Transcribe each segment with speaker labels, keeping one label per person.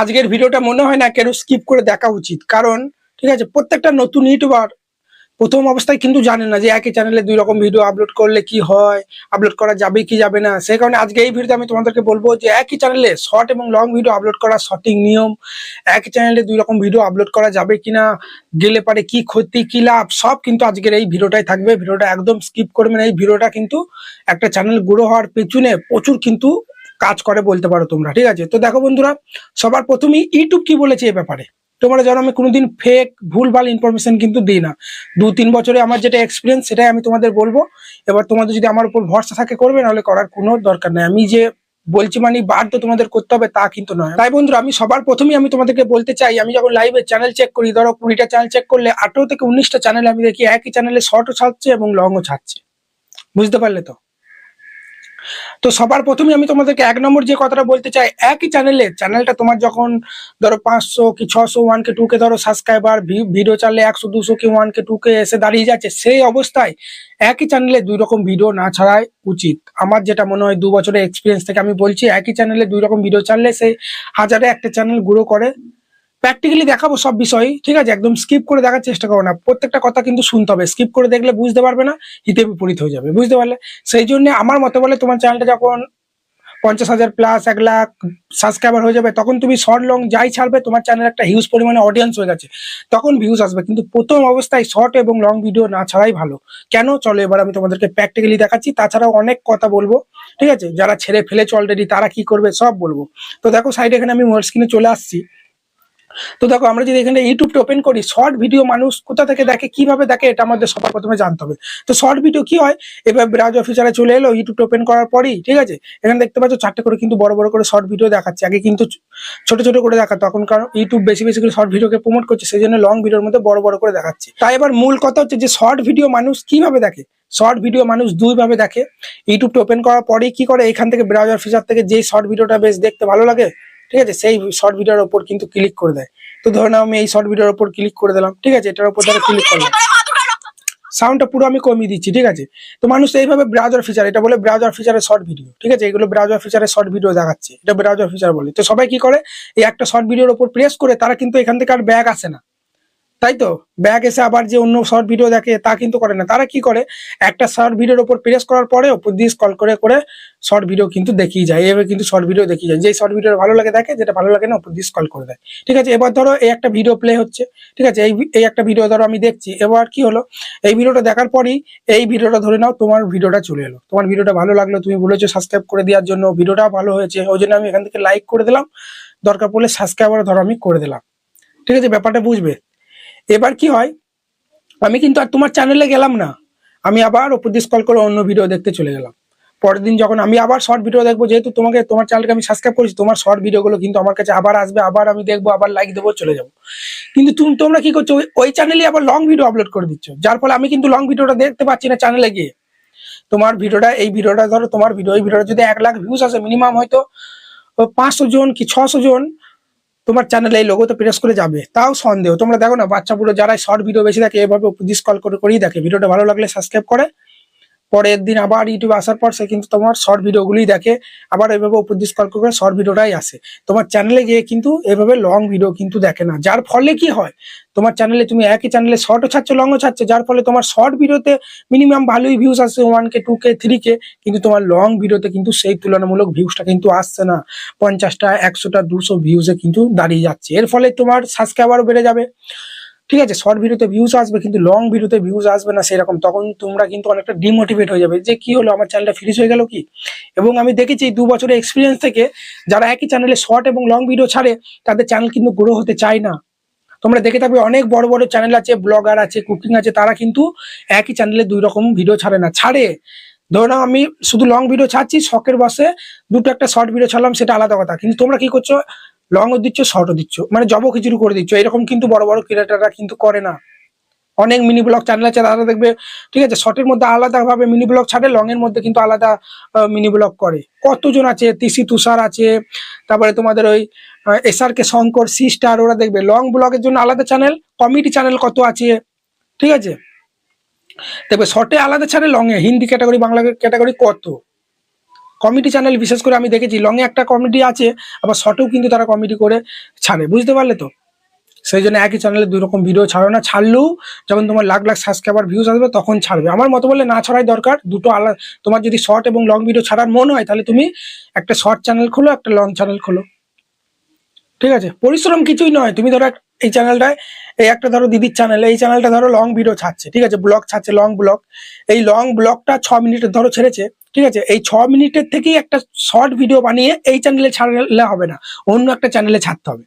Speaker 1: আজকের ভিডিওটা মনে হয় না কেন স্কিপ করে দেখা উচিত। কারণ, ঠিক আছে, প্রত্যেকটা নতুন ইউটিউবার প্রথম অবস্থায় কিন্তু জানে না যে একই চ্যানেলে দুই রকম ভিডিও আপলোড করলে কি হয় আপলোড করা যাবে কি যাবে না। সেই কারণে আজকে এই ভিডিওতে আমি তোমাদেরকে বলব যে একই চ্যানেলে শর্ট এবং লং ভিডিও আপলোড করার সঠিক নিয়ম, একই চ্যানেলে দুই রকম ভিডিও আপলোড করা যাবে কিনা, গেলে পারে কি ক্ষতি, কি লাভ, সব কিন্তু আজকের এই ভিডিওটাই থাকবে। ভিডিওটা একদম স্কিপ করবে না। এই ভিডিওটা কিন্তু একটা চ্যানেল গ্রো হওয়ার পেছনে প্রচুর কিন্তু কাজ করে বলতে পারো তোমরা, ঠিক আছে? তো দেখো বন্ধুরা, সবার প্রথমেই ইউটিউব কি বলেছে এ ব্যাপারে? তোমরা জানো আমি কোনোদিন ফেক ভুলভাল ইনফরমেশন কিন্তু দিই না। দু তিন বছরে আমার যেটা এক্সপিরিয়েন্স সেটাই আমি তোমাদের বলব। এবার তোমাদের যদি আমার উপর ভরসা থাকে করবে, নাহলে করার কোনো দরকার নেই। আমি যে বলছি মানে বাধ্য তোমাদের করতে হবে, তা কিন্তু নয়। তাই বন্ধুরা, আমি সবার প্রথমেই আমি তোমাদেরকে বলতে চাই, আমি যখন লাইভে চ্যানেল চেক করি, ধরো কুড়িটা চ্যানেল চেক করলে আঠেরো থেকে উনিশটা চ্যানেল আমি দেখি, একই চ্যানেলে শর্টও ছাড়ছে এবং লংও ছাড়ছে। বুঝতে পারলে তো? তো সবার প্রথমে আমি তোমাদেরকে এক নম্বর যে কথাটা বলতে চাই, একই চ্যানেলে চ্যানেলটা তোমার যখন ধরো পাঁচশো কি ছশো ওয়ান কে টু কে ধরো সাবস্ক্রাইবার ভিডিও চাললে একশো, দুশো কি ওয়ান কে টু কে এসে দাঁড়িয়ে যাচ্ছে, সেই অবস্থায় একই চ্যানেলে দুই রকম ভিডিও না ছাড়াই উচিত। আমার যেটা মনে হয় দু বছরের এক্সপিরিয়েন্স থেকে আমি বলছি, একই চ্যানেলে দুই রকম ভিডিও ছাড়লে সেই হাজারে একটা চ্যানেল গ্রো করে। প্র্যাকটিক্যালি দেখাবো সব বিষয় ঠিক আছে? একদম স্কিপ করে দেখার চেষ্টা করো না। প্রত্যেকটা কথা কিন্তু শুনতে হবে। স্কিপ করে দেখলে বুঝতে পারবে না, হিতে বিপরীত হয়ে যাবে। বুঝতে পারলে? সেই জন্য আমার মতে বলে তোমার চ্যানেলটা যখন পঞ্চাশ হাজার প্লাস এক লাখ সাবস্ক্রাইবার হয়ে যাবে, তখন তুমি শর্ট লং যাই ছাড়বে, তোমার চ্যানেল একটা হিউজ পরিমাণে অডিয়েন্স হয়ে গেছে। তখন ভিউজ আসবে। কিন্তু প্রথম অবস্থায় শর্ট এবং লং ভিডিও না ছাড়াই ভালো। কেন? চলো এবার আমি তোমাদেরকে প্র্যাকটিক্যালি দেখাচ্ছি। তাছাড়াও অনেক কথা বলব, ঠিক আছে? যারা ছেড়ে ফেলেছে অলরেডি তারা কি করবে? সব বলব। তো দেখো সাইডে এখানে আমি মোবাইল স্ক্রিনে চলে আসছি। তো দেখো, আমরা যদি এখানে ইউটিউবটা ওপেন করি শর্ট ভিডিও মানুষ কোথা থেকে দেখে, কীভাবে দেখে, এটা আমাদের সবার প্রথমে জানতে হবে। তো শর্ট ভিডিও কি হয়? এবার ব্রাউজার ফিচারে চলে এলো ইউটিউবটা ওপেন করার পরেই, ঠিক আছে? এখানে দেখতে পাচ্ছ, চারটে করে কিন্তু বড় বড় করে শর্ট ভিডিও দেখাচ্ছে। আগে কিন্তু ছোট ছোট করে দেখাতো তখন কারণ ইউটিউব বেশি বেশি করে শর্ট ভিডিওকে প্রমোট করছে সেই জন্য লং ভিডিওর মধ্যে বড় বড় করে দেখাচ্ছে। তাই এবার মূল কথা হচ্ছে যে শর্ট ভিডিও মানুষ কীভাবে দেখে? শর্ট ভিডিও মানুষ দুইভাবে দেখে। ইউটিউবটা ওপেন করার পরেই কি করে? এখান থেকে ব্রাউজার ফিচার থেকে যেই শর্ট ভিডিওটা বেশ দেখতে ভালো লাগে ঠিক আছে? সেই শর্ট ভিডিওর ওপর কিন্তু ক্লিক করে দেয়। তো ধরে নাও আমি এই শর্ট ভিডিওর উপর ক্লিক করে দিলাম, ঠিক আছে? এটার উপর ধরে ক্লিক করলাম। সাউন্ডটা পুরো আমি কমিয়ে দিচ্ছি, ঠিক আছে? তো মানুষ এইভাবে ব্রাউজার ফিচার এটা বলে ব্রাউজার ফিচারের শর্ট ভিডিও ঠিক আছে? এগুলো ব্রাউজার ফিচারের শর্ট ভিডিও দেখাচ্ছে, এটা ব্রাউজার ফিচার বলে। তো সবাই কি করে? এই একটা শর্ট ভিডিওর উপর প্রেস করে তারা কিন্তু এখান থেকে আর ব্যাগ আসে না। তাই তো? ব্যাগ এসে আবার যে অন্য শর্ট ভিডিও দেখে, তা কিন্তু করে না। তারা কি করে? একটা শর্ট ভিডিওর ওপর প্রেস করার পরে উপর দিয়ে স্কল করে করে শর্ট ভিডিও কিন্তু দেখিয়ে যায়। এভাবে কিন্তু শর্ট ভিডিও দেখিয়ে যায়। যে শর্ট ভিডিও ভালো লাগে দেখে, যেটা ভালো লাগে না উপর দিয়ে স্কল করে দেয়। ঠিক আছে? এবার ধরো এই একটা ভিডিও প্লে হচ্ছে। ঠিক আছে? এই এই একটা ভিডিও ধরো আমি দেখছি। এবার কি হলো? এই ভিডিওটা দেখার পরই এই ভিডিওটা ধরে নাও, তোমার ভিডিওটা চলে এলো। তোমার ভিডিওটা ভালো লাগল, তুমি বলেছ সাবস্ক্রাইব করে দেওয়ার জন্য। ভিডিওটা ভালো হয়েছে। ওই জন্য আমি এখান থেকে লাইক করে দিলাম। দরকার পড়লে সাবস্ক্রাইবার ধরো আমি করে দিলাম। ঠিক আছে? ব্যাপারটা বুঝবে? এবার কি হয়? আমি কিন্তু আর তোমার চ্যানেলে গেলাম না। আমি আবার ওপর স্কল করে অন্য ভিডিও দেখতে চলে গেলাম। পরের দিন যখন আমি আবার শর্ট ভিডিও দেখব, যেহেতু তোমাকে, তোমার চ্যানেলকে আমি সাবস্ক্রাইব করেছি, তোমার শর্ট ভিডিওগুলো কিন্তু আমার কাছে আবার আসবে, আবার আমি দেখব, আবার লাইক দেবো, চলে যাব। কিন্তু তুমি, তোমরা কি করছ? ওই- ওই চ্যানেলে আবার লং ভিডিও আপলোড করে দিচ্ছ। যার ফলে আমি কিন্তু লং ভিডিওটা দেখতে পাচ্ছি না চ্যানেলে গিয়ে। তোমার ভিডিওটা এই ভিডিওটা ধরো, তোমার ভিডিও এই ভিডিওটা যদি এক লাখ ভিউজ আসে মিনিমাম হয়তো পাঁচশো জন কি ছশো জন তোমার চ্যানেলে এই লোগোতে প্রেস করে যাবে, তাও সন্দেহ। তোমরা দেখো না বাচ্চা পুরো যারা শর্ট ভিডিও বেশি দেখে, এভাবে ডিসকল করে, করেই দেখে। ভিডিওটা ভালো লাগলে সাবস্ক্রাইব করে পরের দিন আবার ইউটিউবে আসার পর সে কিন্তু তোমার শর্ট ভিডিওগুলোই দেখে, আবার এভাবে উপর কল করে শর্ট ভিডিওটাই আসে। তোমার চ্যানেলে গিয়ে কিন্তু এভাবে লং ভিডিও কিন্তু দেখে না। যার ফলে কি হয়? তোমার চ্যানেলে তুমি একই চ্যানেলে শর্টও ছাড়ছো লংও ছাড়ছো, যার ফলে তোমার শর্ট ভিডিওতে মিনিমাম ভালোই ভিউজ আসছে one K two K three K কিন্তু তোমার লং ভিডিওতে কিন্তু সেই তুলনামূলক ভিউজটা কিন্তু আসছে না। পঞ্চাশটা, একশোটা, দুশো ভিউজে কিন্তু দাঁড়িয়ে যাচ্ছে। এর ফলে তোমার সাবস্ক্রাইবারও বেড়ে যাবে। ঠিক আছে শর্ট ভিডিওতে ভিউজ আসবে, কিন্তু লং ভিডিওতে ভিউজ আসবে না সেরকম, তখন তোমরা কিন্তু অনেকটা ডিমোটিভেট হয়ে যাবে। যে কি হলো, আমার চ্যানেলটা ফ্রিজ হয়ে গেল কি? এবং আমি দেখেছি দু বছরের এক্সপিরিয়েন্স থেকে যারা একই চ্যানেলে শর্ট এবং লং ভিডিও ছাড়ে, তাদের চ্যানেল কিন্তু গ্রো হতে চায় না। তোমরা দেখে থাকবে, অনেক বড় বড় চ্যানেল আছে ব্লগার আছে কুকিং আছে, তারা কিন্তু একই চ্যানেলে দুই রকম ভিডিও ছাড়ে না। ছাড়ে। ধরো আমি শুধু লং ভিডিও ছাড়ছি, শখের বসে দুটো একটা শর্ট ভিডিও ছাড়লাম, সেটা আলাদা কথা। কিন্তু তোমরা কি করছ লংও দিচ্ছ শর্টও দিচ্ছ। মানে জব খিচুড়ি করে দিচ্ছ। এরকম কিন্তু বড় বড় ক্রিয়েটাররা কিন্তু করে না। অনেক মিনি ব্লগ চ্যানেল আছে, তারা দেখবে, ঠিক আছে শর্টের মধ্যে আলাদা ভাবে মিনি ব্লগ ছাড়ে লং এর মধ্যে কিন্তু আলাদা মিনি ব্লগ করে। কতজন আছে? তিসি তুষার আছে, তারপরে তোমাদের ওই SR K Shankar C star ওরা দেখবে। লং ব্লগের জন্য আলাদা চ্যানেল কমেডি চ্যানেল কত আছে? ঠিক আছে? দেখবে শর্টে আলাদা ছাড়ে লং এ। হিন্দি ক্যাটাগরি বাংলা ক্যাটাগরি কত? কমেডি চ্যানেল বিশেষ করে আমি দেখেছি লংয়ে একটা কমেডি আছে, আবার শর্টেও কিন্তু তারা কমেডি করে ছাড়ে, বুঝতে পারলে তো? সেই জন্য একই চ্যানেলে দুই রকম ভিডিও ছাড়ো না, ছাড়লেও যখন তোমার লাখ লাখ সাবস্ক্রাইবার ভিউজ আসবে, তখন ছাড়বে। আমার মতো বললে না ছাড়াই দরকার, দুটো আলাদা তোমার যদি শর্ট এবং লং ভিডিও ছাড়ার মন হয়, তাহলে তুমি একটা শর্ট চ্যানেল খোলো, একটা লং চ্যানেল খোলো। ঠিক আছে? পরিশ্রম কিছুই নয়, তুমি ধরো এই চ্যানেলটায় এই একটা ধরো দিদির চ্যানেল এই চ্যানেলটা ধরো লং ভিডিও ছাড়ছে, ঠিক আছে? ব্লগ ছাড়ছে লং ব্লগ এই লং ব্লগটা ছ মিনিটের ধরো ছেড়েছে, ঠিক আছে? এই ছ মিনিটের থেকেই একটা শর্ট ভিডিও বানিয়ে এই চ্যানেলে ছাড়লে হবে না, অন্য একটা চ্যানেলে ছাড়তে হবে।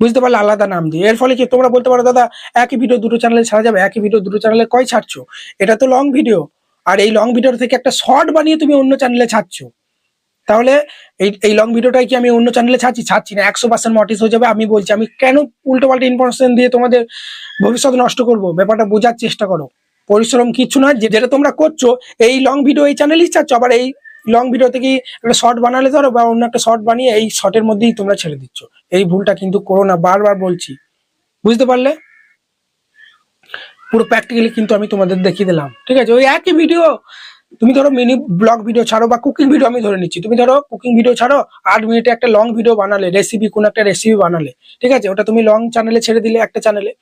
Speaker 1: বুঝতে পারলে আলাদা নাম দিয়ে। এর ফলে কি তোমরা বলতে পারো, দাদা, একই ভিডিও দুটো চ্যানেলে ছাড়া যাবে? একই ভিডিও দুটো চ্যানেলে কয় ছাড়ছো? এটা তো লং ভিডিও আর এই লং ভিডিও থেকে একটা শর্ট বানিয়ে তুমি অন্য চ্যানেলে ছাড়ছো। তাহলে এই এই লং ভিডিওটাই কি আমি অন্য চ্যানেলে ছাড়ছি? ছাড়ছি না, একশো পার্সেন্ট মটিস হয়ে যাবে, আমি বলছি, আমি কেন উল্টো পাল্টা ইনফরমেশন দিয়ে তোমাদের ভবিষ্যৎ নষ্ট করব? ব্যাপারটা বোঝার চেষ্টা করো। পরিশ্রম কিছু না যেটা তোমরা করছ, এই লং ভিডিও এই চ্যানেলেই ছাড়ছ, আবার এই লং ভিডিও থেকে একটা শর্ট বানালে ধরো, বা অন্য একটা শর্ট বানিয়ে এই শর্টের মধ্যেই তোমরা ছেড়ে দিচ্ছ। এই ভুলটা কিন্তু করো না, বারবার বলছি। বুঝতে পারলে? পুরো প্র্যাকটিক্যালি কিন্তু আমি তোমাদের দেখিয়ে দিলাম। ঠিক আছে, ওই একই ভিডিও তুমি ধরো মিনি ব্লগ ভিডিও ছাড়ো বা কুকিং ভিডিও আমি ধরে নিচ্ছি। তুমি ধরো কুকিং ভিডিও ছাড়ো, আট মিনিটে একটা লং ভিডিও বানালে রেসিপি কোনো একটা রেসিপি বানালে, ঠিক আছে? ওটা তুমি লং চ্যানেলে ছেড়ে দিলে একটা চ্যানেলে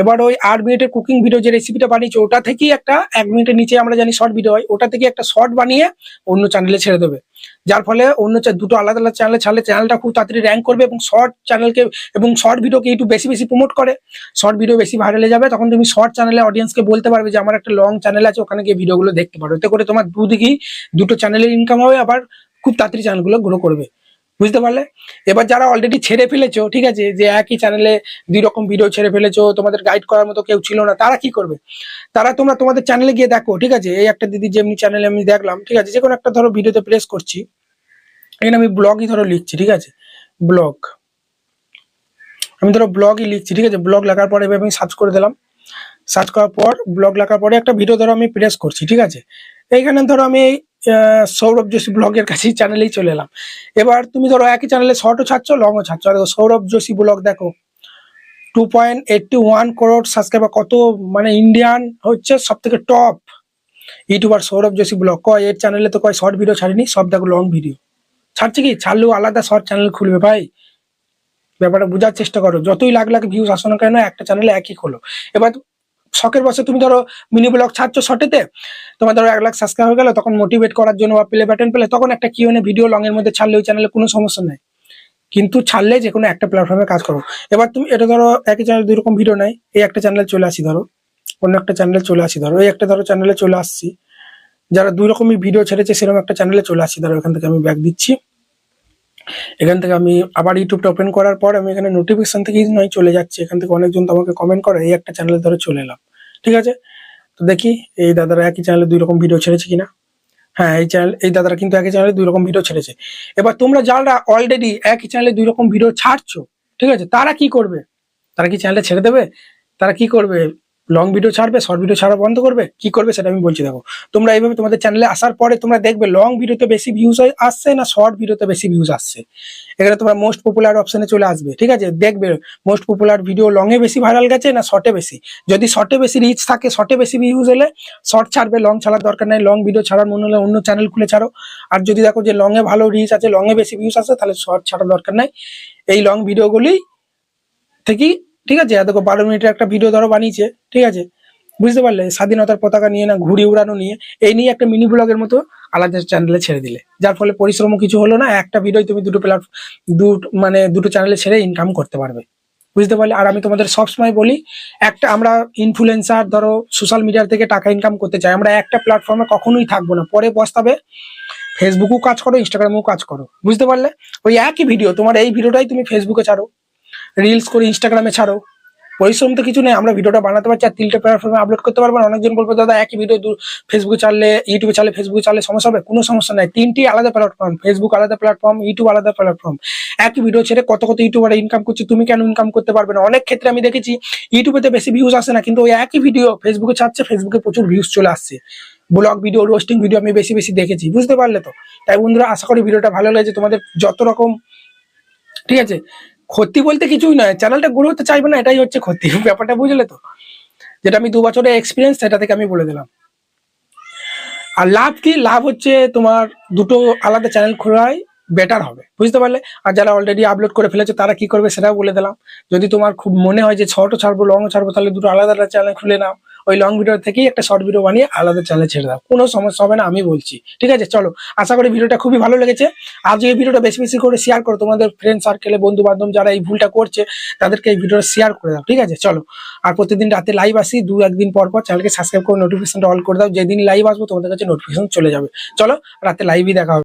Speaker 1: এবার ওই আট মিনিটের কুকিং ভিডিও যে রেসিপিটা বানিয়েছো, ওটা থেকেই একটা এক মিনিটের নিচে আমরা জানি শর্ট ভিডিও হয়, ওটা থেকে একটা শর্ট বানিয়ে অন্য চ্যানেলে ছেড়ে দেবে। যার ফলে অন্য দুটো আলাদা আলাদা চ্যানেলে ছাড়লে চ্যানেলটা খুব তাড়াতাড়ি র্যাঙ্ক করবে এবং শর্ট চ্যানেলকে এবং শর্ট ভিডিওকে একটু বেশি বেশি প্রমোট করে। শর্ট ভিডিও বেশি ভাইরালে যাবে, তখন তুমি শর্ট চ্যানেলে অডিয়েন্সকে বলতে পারবে যে, আমার একটা লং চ্যানেল আছে, ওখানে গিয়ে ভিডিওগুলো দেখতে পারো। এতে করে তোমার দুদিকেই দুটো চ্যানেলের ইনকাম হবে, আবার খুব তাড়াতাড়ি চ্যানেলগুলো গ্রো করবে। বুঝতে পারলে? এবার যারা অলরেডি ছেড়ে ফেলেছো, ঠিক আছে? যে একই চ্যানেলে দুই রকম ভিডিও ছেড়ে ফেলেছো, তোমাদের গাইড করার মতো কেউ ছিল না, তারা কি করবে? তারা তোমরা তোমাদের চ্যানেলে গিয়ে দেখো, ঠিক আছে? এই একটা দিদি যেমনি চ্যানেলে আমি দেখলাম, ঠিক আছে? যে কোনো একটা ধরো ভিডিওতে প্রেস করছি। এখানে আমি ব্লগই ধরো লিখছি, ঠিক আছে? ব্লগ আমি ধরো ব্লগই লিখছি, ঠিক আছে? ব্লগ লেখার পরে এবার আমি সার্চ করে দিলাম। সার্চ করার পর ব্লগ লেখার পরে একটা ভিডিও ধরো আমি প্রেস করছি, ঠিক আছে? এইখানে ধরো আমি সৌরভ যোশী ব্লগের কাছেই চ্যানেলেই চলে এলাম। এবার তুমি ধরো একই চ্যানেলে শর্টও ছাড়ছো লংও ছাড়ছো। আর সৌরভ যোশী ব্লগ দেখো two point eighty one crore subscriber কত মানে ইন্ডিয়ান হচ্ছে সব থেকে top YouTuber Sourav Joshi vlog কয়, এর চ্যানেলে তো কয় শর্ট ভিডিও ছাড়িনি, সব দেখো লং ভিডিও ছাড়ছে কি? ছাড়লেও আলাদা শর্ট চ্যানেল খুলবে ভাই। ব্যাপারটা বোঝার চেষ্টা করো, যতই লাখ লাখ ভিউজ আসো না কেন, একটা চ্যানেলে একই খোলো। এবার শখের বসে তুমি ধরো মিনি ব্লগ ছাড়ছো শর্টেতে তোমার ধরো এক লাখ সাবস্ক্রাইব হয়ে গেল, তখন মোটিভেট করার জন্য বা প্লে ব্যাটন পেলে তখন একটা কি ভিডিও লং এর মধ্যে ছাড়লে ওই চ্যানেলে কোনো সমস্যা নেই। কিন্তু ছাড়লে যে কোনো একটা প্ল্যাটফর্মে কাজ করো। এবার তুমি, এটা ধরো একই চ্যানেল দুই রকম ভিডিও নাই এই একটা চ্যানেলে চলে আসি ধরো, অন্য একটা চ্যানেলে চলে আসি ধরো, এই একটা ধরো চ্যানেলে চলে আসছি। যারা দুই রকমই ভিডিও ছেড়েছে, সেরকম একটা চ্যানেলে চলে আসছি ধরো, এখান থেকে আমি ব্যাক দিচ্ছি। এখান থেকে আমি আবার ইউটিউবটা ওপেন করার পর আমি এখানে নোটিফিকেশন থেকেই নয় চলে যাচ্ছি। এখান থেকে অনেকজন তো আমাকে কমেন্ট করে, এই একটা চ্যানেলে ধরে চলে এলাম। ঠিক আছে? তো দেখি, এই দাদারা একই চ্যানেলে দুই রকম ভিডিও ছেড়েছে কিনা? হ্যাঁ এই চ্যানেল এই দাদারা কিন্তু একই চ্যানেলে দুই রকম ভিডিও ছেড়েছে। এবার তোমরা যারা অলরেডি একই চ্যানেলে দুই রকম ভিডিও ছাড়ছো, ঠিক আছে? তারা কি করবে? তারা কি চ্যানেলটা ছেড়ে দেবে? তারা কি করবে? লং ভিডিও ছাড়বে শর্ট ভিডিও ছাড়া বন্ধ করবে? কি করবে সেটা আমি বলছি দেখো। তোমরা এইভাবে তোমাদের চ্যানেলে আসার পরে তোমরা দেখবে লং ভিডিওতে বেশি ভিউজ আসছে না শর্ট ভিডিওতে বেশি ভিউজ আসছে। এখানে তোমরা মোস্ট পপুলার অপশনে চলে আসবে, ঠিক আছে? দেখবে মোস্ট পপুলার ভিডিও লং এ বেশি ভাইরাল গেছে না শর্টে বেশি? যদি শর্টে বেশি রিচ থাকে শর্টে বেশি ভিউজ হলে শর্ট ছাড়বে লং ছাড়ার দরকার নেই লং ভিডিও ছাড়ার মনে হলে অন্য চ্যানেল খুলে ছাড়ো। আর যদি দেখো যে লং এ ভালো রিচ আছে লং এ বেশি ভিউজ আছে তাহলে শর্ট ছাড়ার দরকার নাই। এই লং ভিডিওগুলি থেকেই ঠিক আছে? দেখো বারো মিনিটের একটা ভিডিও ধরো বানিয়েছে, ঠিক আছে? বুঝতে পারলে? স্বাধীনতার পতাকা নিয়ে না, ঘুড়ি উড়ানো নিয়ে, এই নিয়ে একটা মিনি ব্লগের মতো আলাদা চ্যানেলে ছেড়ে দিলে। যার ফলে পরিশ্রমও কিছু হলো না, একটা ভিডিও তুমি দুটো প্ল্যাট দুটো মানে দুটো চ্যানেলে ছেড়ে ইনকাম করতে পারবে। বুঝতে পারলে? আর আমি তোমাদের সবসময় বলি, একটা আমরা ইনফ্লুয়েন্সার ধরো সোশ্যাল মিডিয়ার থেকে টাকা ইনকাম করতে চাই, আমরা একটা প্ল্যাটফর্মে কখনোই থাকব না। পরে পস্তাবে ফেসবুকও কাজ করো ইনস্টাগ্রামেও কাজ করো। বুঝতে পারলে? ওই একই ভিডিও তোমার এই ভিডিওটাই তুমি ফেসবুকে ছাড়ো। রিলস করে ইনস্টাগ্রামে ছাড়ো। পরিশ্রম তো কিছু নেই, আমরা ভিডিওটা বানাতে পারছি আর তিনটে প্ল্যাটফর্মে আপলোড করতে পারব অনেকজন বলব, দাদা, একই ভিডিও ফেসবুকে চাললে ইউটিউবে চালে ফেসবুকে চালে সমস্যা হবে? কোনো সমস্যা নাই। তিনটি আলাদা প্ল্যাটফর্ম ফেসবুক আলাদা প্ল্যাটফর্ম ইউটিউব আলাদা প্ল্যাটফর্ম একই ভিডিও ছেড়ে কত কত ইউটিউবার ইনকাম করছে, তুমি কেন ইনকাম করতে পারবে না? অনেক ক্ষেত্রে আমি দেখেছি ইউটিউবেতে বেশি ভিউজ আসে না, কিন্তু ওই একই ভিডিও ফেসবুকে ছাড়ছে ফেসবুকে প্রচুর ভিউজ চলে আসছে। ব্লগ ভিডিও রোস্টিং ভিডিও আমি বেশি বেশি দেখেছি, বুঝতে পারলে তো? তাই বন্ধুরা, আশা করি ভিডিওটা ভালো লেগেছে। তোমাদের যত রকম, ঠিক আছে? ক্ষতি বলতে কিছুই নয়। চ্যানেলটা গ্রো হতে চাইবে না, এটাই হচ্ছে ক্ষতি। ব্যাপারটা বুঝলে তো? যেটা আমি দু বছরের এক্সপিরিয়েন্স সেটা থেকে আমি বলে দিলাম। আর লাভ কি? লাভ হচ্ছে তোমার দুটো আলাদা চ্যানেল খোলাই বেটার হবে। বুঝতে পারলে? আর যারা অলরেডি আপলোড করে ফেলেছে, তারা কি করবে সেটাও বলে দিলাম। যদি তোমার খুব মনে হয় যে শর্টও ছাড়বো লংও ছাড়বো, তাহলে দুটো আলাদা আলাদা চ্যানেল খুলে নাও। ওই লং ভিডিও থেকেই একটা শর্ট ভিডিও বানিয়ে আলাদা চ্যানেলে ছেড়ে দাও। কোনো সমস্যা হবে না, আমি বলছি। ঠিক আছে, চলো। আশা করি ভিডিওটা খুবই ভালো লেগেছে। আর যে এই ভিডিওটা বেশি বেশি করে শেয়ার করো, তোমাদের ফ্রেন্ড সার্কেলে বন্ধু বান্ধব যারা এই ভুলটা করছে, তাদেরকে এই ভিডিওটা শেয়ার করে দাও। ঠিক আছে, চলো। আর প্রতিদিন রাতে লাইভ আসি, দু একদিন পর পর চ্যানেলকে সাবস্ক্রাইব করে নোটিফিকেশনটা অল করে দাও। যেদিন লাইভ আসব, তোমাদের কাছে নোটিফিকেশন চলে যাবে। চলো, রাতে লাইভই দেখা হবে।